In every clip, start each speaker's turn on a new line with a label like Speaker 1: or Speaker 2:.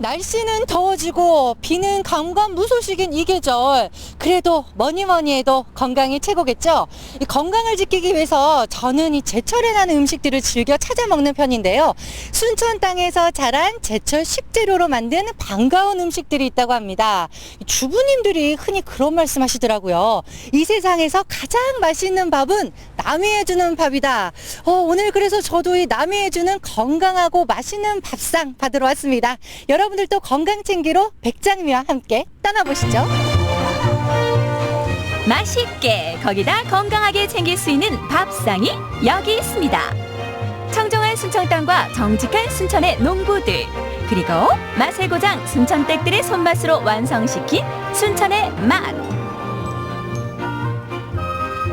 Speaker 1: 날씨는 더워지고 비는 감감 무소식인 이 계절. 그래도 뭐니 뭐니 해도 건강이 최고겠죠? 이 건강을 지키기 위해서 저는 이 제철에 나는 음식들을 즐겨 찾아 먹는 편인데요. 순천 땅에서 자란 제철 식재료로 만든 반가운 음식들이 있다고 합니다. 이 주부님들이 흔히 그런 말씀 하시더라고요. 이 세상에서 가장 맛있는 밥은 남이 해주는 밥이다. 어, 오늘 그래서 저도 이 남이 해주는 건강하고 맛있는 밥상 받으러 왔습니다. 여러분 들도 건강 챙기러 백장미와 함께 떠나보시죠.
Speaker 2: 맛있게 거기다 건강하게 챙길 수 있는 밥상이 여기 있습니다. 청정한 순천 땅과 정직한 순천의 농부들 그리고 맛의 고장 순천댁들의 손맛으로 완성시킨 순천의 맛.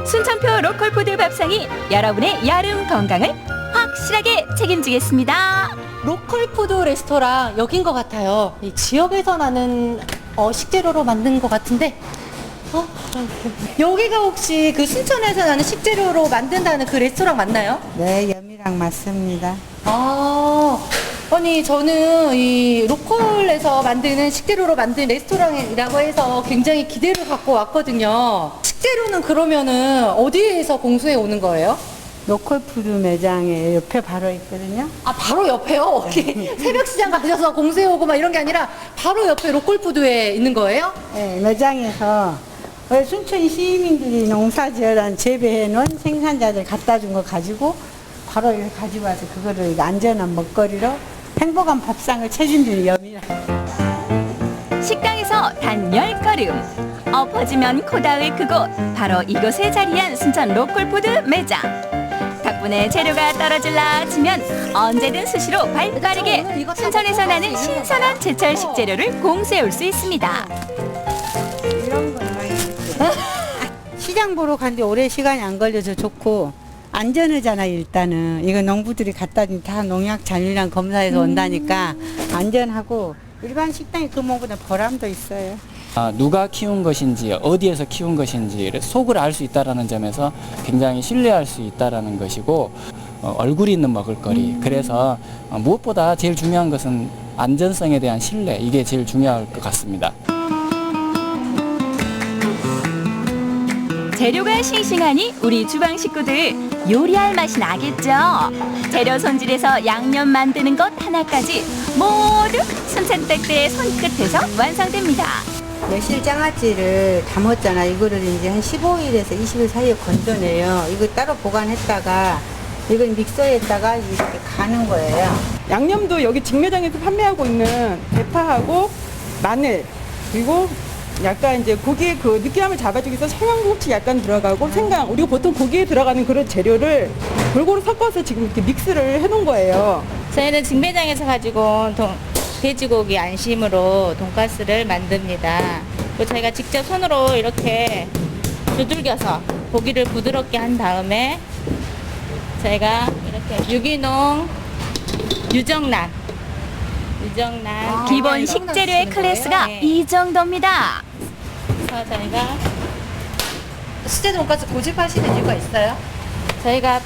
Speaker 2: 순천표 로컬푸드 밥상이 여러분의 여름 건강을 확실하게 책임지겠습니다.
Speaker 1: 로컬 푸드 레스토랑 여긴 것 같아요. 이 지역에서 나는 어, 식재료로 만든 것 같은데. 어? 여기가 혹시 그 순천에서 나는 식재료로 만든다는 그 레스토랑 맞나요?
Speaker 3: 네, 염이랑 맞습니다.
Speaker 1: 아, 아니 저는 이 로컬에서 만드는 식재료로 만든 레스토랑이라고 해서 굉장히 기대를 갖고 왔거든요. 식재료는 그러면은 어디에서 공수해 오는 거예요?
Speaker 3: 로컬 푸드 매장에 옆에 바로 있거든요.
Speaker 1: 아 바로 옆에요? 여기 새벽 시장 가셔서 공수해 오고 막 이런 게 아니라 바로 옆에 로컬푸드에 있는 거예요?
Speaker 3: 네, 매장에서 어, 순천 시민들이 농사 지어란 재배해 놓은 생산자들 갖다 준 거 가지고 바로 이렇게 가지고 와서 그거를 안전한 먹거리로 행복한 밥상을 책임지는 염이라.
Speaker 2: 식당에서 단 10걸음 엎어지면 코 닿을 그곳 바로 이곳에 자리한 순천 로컬푸드 매장 덕분에 재료가 떨어질라 치면 언제든 수시로 발 빠르게 순천에서 나는 신선한 제철 식재료를 공수해올 수 있습니다.
Speaker 3: 이런 거. 시장 보러 간데 오래 시간이 안 걸려서 좋고 안전하잖아요 일단은. 이거 농부들이 갖다 준 다 농약 잔류량 검사해서 온다니까 안전하고 일반 식당이 그 뭐보다 보람도 있어요.
Speaker 4: 아, 누가 키운 것인지 어디에서 키운 것인지를 속을 알 수 있다라는 점에서 굉장히 신뢰할 수 있다라는 것이고 어, 얼굴이 있는 먹을거리. 그래서 어, 무엇보다 제일 중요한 것은 안전성에 대한 신뢰. 이게 제일 중요할 것 같습니다.
Speaker 2: 재료가 싱싱하니 우리 주방 식구들 요리할 맛이 나겠죠? 재료 손질해서 양념 만드는 것 하나까지 모두 순천댁들의 손끝에서 완성됩니다
Speaker 3: 매실 장아찌를 담았잖아. 이거를 이제 한 15일에서 20일 사이에 건져내요. 이거 따로 보관했다가 이걸 믹서에다가 이렇게 가는 거예요.
Speaker 5: 양념도 여기 직매장에서 판매하고 있는 대파하고 마늘 그리고 약간 이제 고기의 그 느끼함을 잡아주기 위해서 청양고추 약간 들어가고 생강 우리가 보통 고기에 들어가는 그런 재료를 골고루 섞어서 지금 이렇게 믹스를 해놓은 거예요.
Speaker 6: 저희는 직매장에서 가지고 동- 돼지고기 안심으로 돈가스를 만듭니다. 그리고 저희가 직접 손으로 이렇게 두들겨서 고기를 부드럽게 한 다음에 저희가 이렇게 유기농 유정란 유정란
Speaker 2: 기본
Speaker 1: 이런
Speaker 2: 식재료의
Speaker 1: 거
Speaker 2: 클래스가
Speaker 6: 네.
Speaker 2: 이 정도입니다
Speaker 6: 그래서 저희가
Speaker 1: 수제 돈가스 고집하시는 이유가 있어요?
Speaker 6: 저희가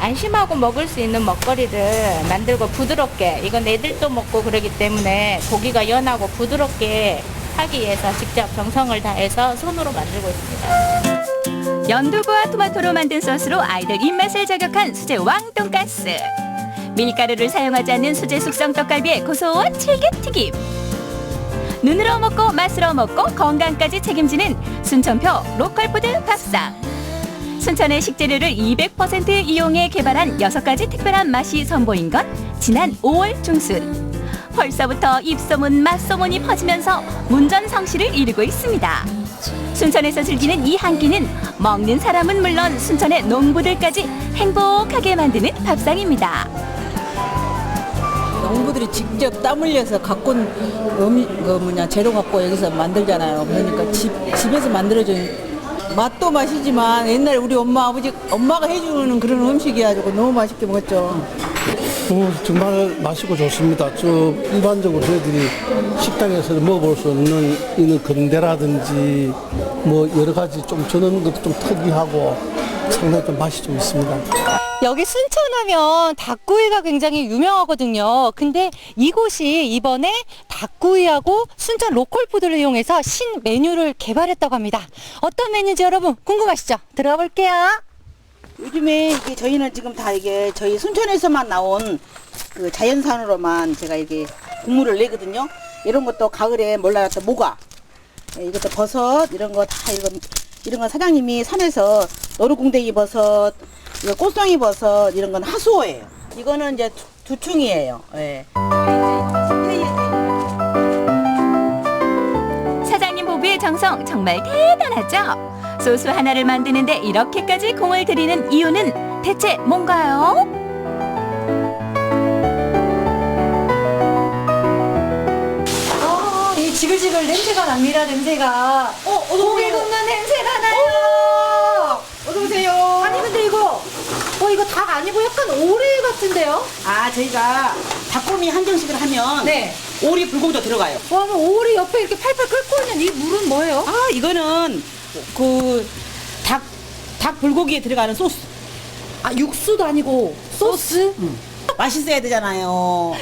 Speaker 6: 안심하고 먹을 수 있는 먹거리를 만들고 부드럽게 이건 애들도 먹고 그러기 때문에 고기가 연하고 부드럽게 하기 위해서 직접 정성을 다해서 손으로 만들고 있습니다.
Speaker 2: 연두부와 토마토로 만든 소스로 아이들 입맛을 저격한 수제 왕돈가스. 밀가루를 사용하지 않는 수제 숙성 떡갈비에 고소한 칠개튀김. 눈으로 먹고 맛으로 먹고 건강까지 책임지는 순천표 로컬푸드 밥상. 순천의 식재료를 200% 이용해 개발한 여섯 가지 특별한 맛이 선보인 건 지난 5월 중순. 벌써부터 입소문 맛소문이 퍼지면서 문전성시를 이루고 있습니다. 순천에서 즐기는 이 한 끼는 먹는 사람은 물론 순천의 농부들까지 행복하게 만드는 밥상입니다.
Speaker 7: 농부들이 직접 땀 흘려서 갖고 온 음, 그 뭐냐 재료 갖고 여기서 만들잖아요. 그러니까 집 집에서 만들어진 맛도 맛이지만 옛날 우리 엄마 아버지 엄마가 해주는 그런 음식이가지고 너무 맛있게 먹었죠.
Speaker 8: 어, 정말 맛있고 좋습니다. 저 일반적으로 저희들이 식당에서 먹어볼 수 없는 이런 건대라든지 뭐 여러 가지 좀 저는 것도 좀 특이하고 상당히 좀 맛이 좀 있습니다.
Speaker 1: 여기 순천하면 닭구이가 굉장히 유명하거든요. 근데 이곳이 이번에 닭구이하고 순천 로컬 푸드를 이용해서 신 메뉴를 개발했다고 합니다. 어떤 메뉴인지 여러분 궁금하시죠? 들어가 볼게요.
Speaker 9: 요즘에 이게 저희는 지금 다 이게 저희 순천에서만 나온 그 자연산으로만 제가 이게 국물을 내거든요. 이런 것도 가을에 몰라놨던 모가, 예, 이것도 버섯 이런 거 다 이런 이런 건 사장님이 산에서 노루궁뎅이 버섯, 이거 꽃송이 버섯 이런 건 하수오예요. 이거는 이제 두, 두충이에요. 예.
Speaker 2: 사장님 보부의 정성 정말 대단하죠? 소스 하나를 만드는데 이렇게까지 공을 들이는 이유는 대체 뭔가요?
Speaker 1: 아, 이 지글지글 냄새가 납니다, 냄새가. 어, 고기 굽는 냄새가 나요.
Speaker 9: 어서 오세요.
Speaker 1: 아니, 근데 이거, 어, 이거 닭 아니고 약간 오리 같은데요?
Speaker 9: 아, 저희가 닭고미 한정식을 하면
Speaker 1: 네.
Speaker 9: 오리 불고기도 들어가요.
Speaker 1: 와, 그럼 오리 옆에 이렇게 팔팔 끓고 있는 이 물은 뭐예요?
Speaker 9: 아, 이거는 그 닭, 닭 불고기에 들어가는 소스.
Speaker 1: 아, 육수도 아니고 소스?
Speaker 9: 맛있어야 되잖아요.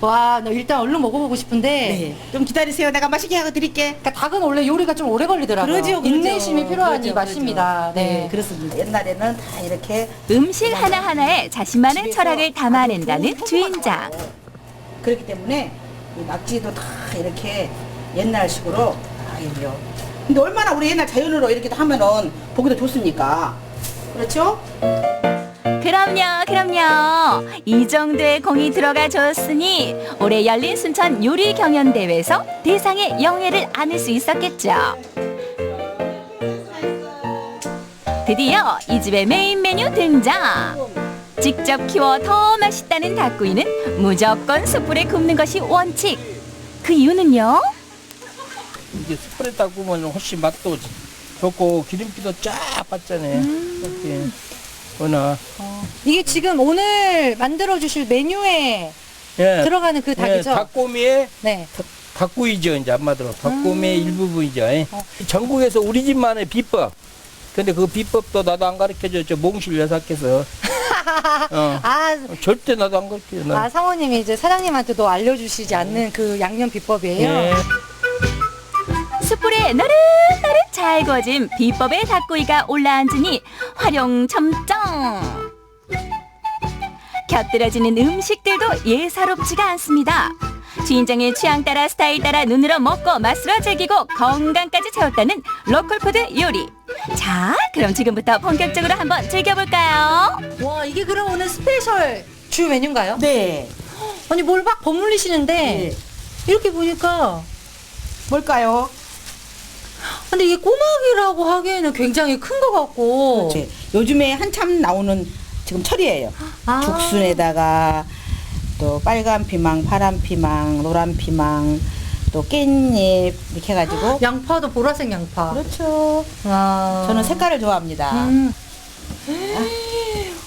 Speaker 1: 와, 나 일단 얼른 먹어보고 싶은데.
Speaker 9: 네. 좀 기다리세요. 내가 맛있게 하고 드릴게.
Speaker 1: 그러니까 닭은 원래 요리가 좀 오래 걸리더라고요.
Speaker 9: 그러죠, 그러죠.
Speaker 1: 인내심이 필요한 이
Speaker 9: 그러죠,
Speaker 1: 맛입니다.
Speaker 9: 그러죠.
Speaker 1: 네.
Speaker 9: 그렇습니다. 옛날에는 다 이렇게
Speaker 2: 음식 하나하나에 자신만의
Speaker 9: 집에서
Speaker 2: 철학을 담아낸다는
Speaker 9: 아주 좋은
Speaker 2: 주인장.
Speaker 9: 그렇기 때문에 이 낙지도 다 이렇게 옛날식으로 다 이래요. 근데 얼마나 우리 옛날 자연으로 이렇게 하면은 보기도 좋습니까? 그렇죠?
Speaker 2: 그럼요, 그럼요. 이 정도의 공이 들어가 줬으니 올해 열린 순천 요리 경연 대회에서 대상의 영예를 안을 수 있었겠죠. 드디어 이 집의 메인 메뉴 등장. 직접 키워 더 맛있다는 닭구이는 무조건 숯불에 굽는 것이 원칙. 그 이유는요?
Speaker 10: 이게 숯불에 딱 구우면 훨씬 맛도 좋고 기름기도 쫙 빠잖아요. 이렇게 거나
Speaker 1: 이게 지금 오늘 만들어 주실 메뉴에
Speaker 10: 예,
Speaker 1: 들어가는 그
Speaker 10: 예,
Speaker 1: 닭이죠?
Speaker 10: 닭고미의
Speaker 1: 네.
Speaker 10: 닭구이죠 이제 한마디로 닭고미의 일부분이죠. 예.
Speaker 1: 어.
Speaker 10: 전국에서 우리 집만의 비법. 근데 그 비법도 나도 안 가르쳐줘. 저 몽실 여사께서. 어,
Speaker 1: 아,
Speaker 10: 절대 나도 안 가르쳐줘. 나.
Speaker 1: 아, 사모님이 이제 사장님한테도 알려주시지 않는 그 양념 비법이에요?
Speaker 10: 예.
Speaker 2: 숯불에 노릇노릇 잘 구워진 비법의 닭구이가 올라앉으니 활용 점정. 곁들여지는 음식들도 예사롭지가 않습니다. 주인장의 취향 따라 스타일 따라 눈으로 먹고 맛으로 즐기고 건강까지 채웠다는 로컬푸드 요리. 자, 그럼 지금부터 본격적으로 한번 즐겨볼까요?
Speaker 1: 와, 이게 그럼 오늘 스페셜 주 메뉴인가요?
Speaker 9: 네.
Speaker 1: 아니, 뭘 막 버무리시는데,
Speaker 9: 네.
Speaker 1: 이렇게 보니까,
Speaker 9: 뭘까요?
Speaker 1: 근데 이게 꼬막이라고 하기에는 굉장히 큰 것 같고.
Speaker 9: 네. 요즘에 한참 나오는 지금 철이에요.
Speaker 1: 아.
Speaker 9: 죽순에다가 또 빨간 피망, 파란 피망, 노란 피망, 또 깻잎 이렇게 해가지고
Speaker 1: 양파도 보라색 양파.
Speaker 9: 그렇죠.
Speaker 1: 와.
Speaker 9: 저는 색깔을 좋아합니다.
Speaker 1: 음.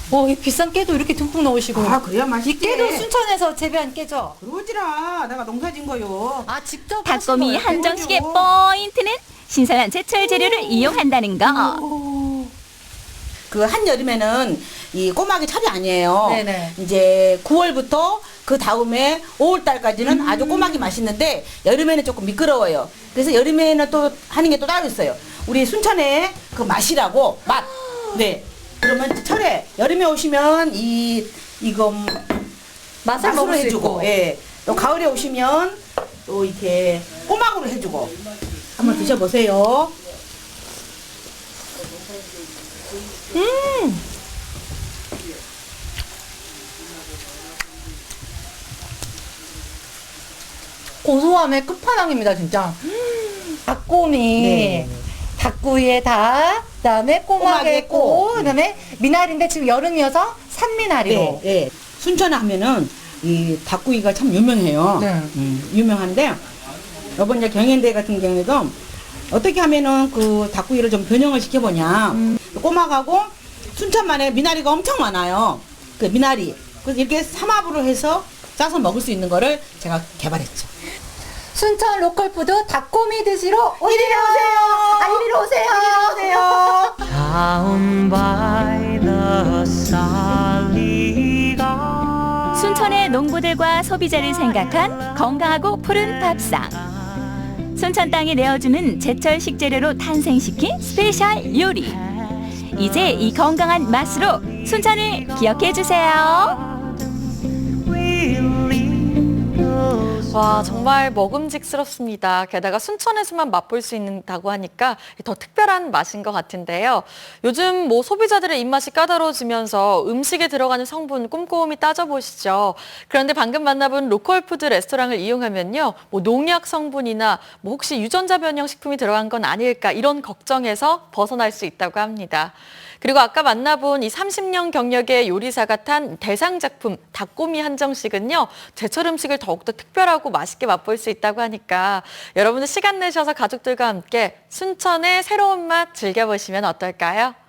Speaker 1: 와, 이 비싼 깨도 이렇게 듬뿍 넣으시고.
Speaker 9: 아 그래야
Speaker 1: 이
Speaker 9: 맛있지.
Speaker 1: 깨도 순천에서 재배한 깨죠?
Speaker 9: 그러지라 내가 농사 진 거요.
Speaker 1: 아, 직접 거예요?
Speaker 2: 한정식의 포인트는 신선한 제철 재료를 이용한다는 거.
Speaker 9: 그 한여름에는 이 꼬막이 철이 아니에요.
Speaker 1: 네네.
Speaker 9: 이제 9월부터 그 다음에 5월 달까지는 아주 꼬막이 맛있는데 여름에는 조금 미끄러워요. 그래서 여름에는 또 하는 게 또 따로 있어요. 우리 순천의 그 맛이라고 맛. 네. 그러면 철에 여름에 오시면 이 이거
Speaker 1: 맛을
Speaker 9: 맛으로
Speaker 1: 먹을 수
Speaker 9: 해주고,
Speaker 1: 있고.
Speaker 9: 예. 또 가을에 오시면 또 이렇게 꼬막으로 해주고 한번 드셔보세요.
Speaker 1: 고소함의 끝판왕입니다, 진짜. 음, 닭고미,
Speaker 9: 네.
Speaker 1: 닭구이에 닭, 그다음에 꼬막에
Speaker 9: 꼬막에
Speaker 1: 꼬,
Speaker 9: 꼬.
Speaker 1: 그다음에 미나리인데 지금 여름이어서 산미나리로.
Speaker 9: 네, 네. 순천 하면은 이 닭구이가 참 유명해요.
Speaker 1: 네.
Speaker 9: 음, 유명한데 이번 이제 경연대 같은 경우에도 어떻게 하면은 그 닭구이를 좀 변형을 시켜보냐. 꼬막하고 순천만에 미나리가 엄청 많아요. 그 미나리. 그래서 이렇게 삼합으로 해서 짜서 먹을 수 있는 거를 제가 개발했죠.
Speaker 1: 순천 로컬푸드 닭고미 드시러 이리 오세요. 아, 이리로 오세요.
Speaker 9: 오세요.
Speaker 11: Down by the side
Speaker 2: 순천의 농부들과 소비자를 생각한 건강하고 푸른 밥상. 순천 땅이 내어주는 제철 식재료로 탄생시킨 스페셜 요리. 이제 이 건강한 맛으로 순천을 기억해 주세요.
Speaker 11: 와 정말 먹음직스럽습니다. 게다가 순천에서만 맛볼 수 있다고 하니까 더 특별한 맛인 것 같은데요. 요즘 뭐 소비자들의 입맛이 까다로워지면서 음식에 들어가는 성분 꼼꼼히 따져보시죠. 그런데 방금 만나본 로컬 푸드 레스토랑을 이용하면요. 뭐 농약 성분이나 뭐 혹시 유전자 변형 식품이 들어간 건 아닐까 이런 걱정에서 벗어날 수 있다고 합니다. 그리고 아까 만나본 이 30년 경력의 요리사가 탄 대상 작품 닭꼬미 한정식은요. 제철 음식을 더욱더 특별하고 맛있게 맛볼 수 있다고 하니까 여러분들 시간 내셔서 가족들과 함께 순천의 새로운 맛 즐겨보시면 어떨까요?